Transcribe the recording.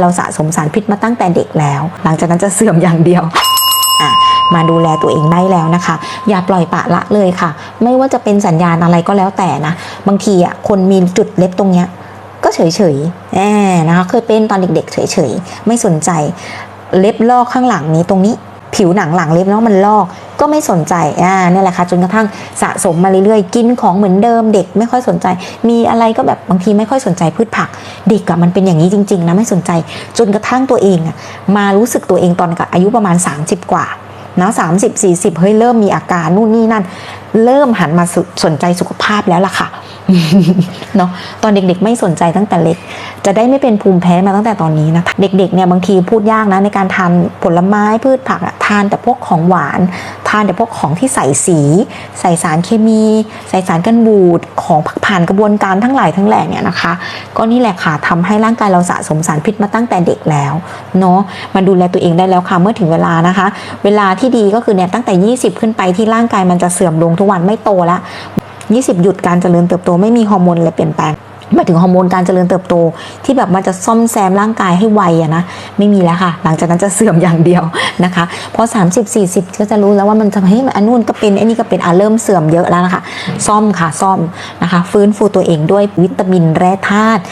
เราสะสมสารพิษมาตั้งแต่เด็กแล้ว หลังจากนั้นจะเสื่อมอย่างเดียวมาดูแลตัวเองได้แล้วนะคะ อย่าปล่อยปะละเลยค่ะ ไม่ว่าจะเป็นสัญญาณอะไรก็แล้วแต่นะ บางทีอะคนมีจุดเล็บตรงเนี้ย ก็เฉยเฉยแอบนะคะเคยเป็นตอนเด็กๆเฉยเฉยๆ ไม่สนใจ เล็บลอกข้างหลังนี้ตรงนี้ ผิวหนังหลังเล็บแล้วมันลอกก็ไม่สนใจอ่านี่แหละค่ะจนกระทั่งสะสมมาเรื่อยๆ กินของเหมือนเดิมเด็กไม่ค่อยสนใจ มีอะไรก็แบบบางทีไม่ค่อยสนใจพืชผัก เด็กอะมันเป็นอย่างนี้จริงๆนะไม่สนใจ จนกระทั่งตัวเองอะมารู้สึกตัวเองตอนกับอายุประมาณ 30 กว่านะสามสิบสี่สิบเฮ้ยเริ่มมีอาการนู่นนี่นั่น เริ่มหันมาสสนใจสุขภาพแล้วล่ะค่ะ เนาะตอนเด็กๆ ไม่สนใจตั้งแต่เล็ก จะได้ไม่เป็นภูมิแพ้มาตั้งแต่ตอนนี้นะคะเด็กๆเนี่ยบางทีพูดยากนะในการทานผลไม้พืชผักทานแต่พวกของหวาน ทานแต่พวกของที่ใส่สี ใส่สารเคมี ใส่สารกันบูดของผ่านกระบวนการทั้งหลายทั้งแหล่เนี่ยนะคะ ก็นี่แหละค่ะทำให้ร่างกายเราสะสมสารพิษมาตั้งแต่เด็กแล้วเนาะมาดูแลตัวเองได้แล้วค่ะเมื่อถึงเวลานะคะ เวลาที่ดีก็คือเนี่ยตั้งแต่ 20 ขึ้นไปที่ร่างกายมันจะเสื่อมลงทุกวันไม่โตแล้ว 20 หยุดการเจริญเติบโตไม่มีฮอร์โมนอะไรเปลี่ยนแปลงหมายถึงฮอร์โมนการเจริญเติบโต ที่แบบมันจะซ่อมแซมร่างกายให้ไวอะนะไม่มีแล้วค่ะ หลังจากนั้นจะเสื่อมอย่างเดียวนะคะพอ 30 40 ก็จะรู้แล้วว่ามันจะให้ยมันอันนู่นก็เป็นไอันนี้ก็เป็นอะเริ่มเสื่อมเยอะแล้วนะคะ ซ่อมค่ะซ่อมนะคะ ฟื้นฟูตัวเองด้วยวิตามินแร่ธาตุ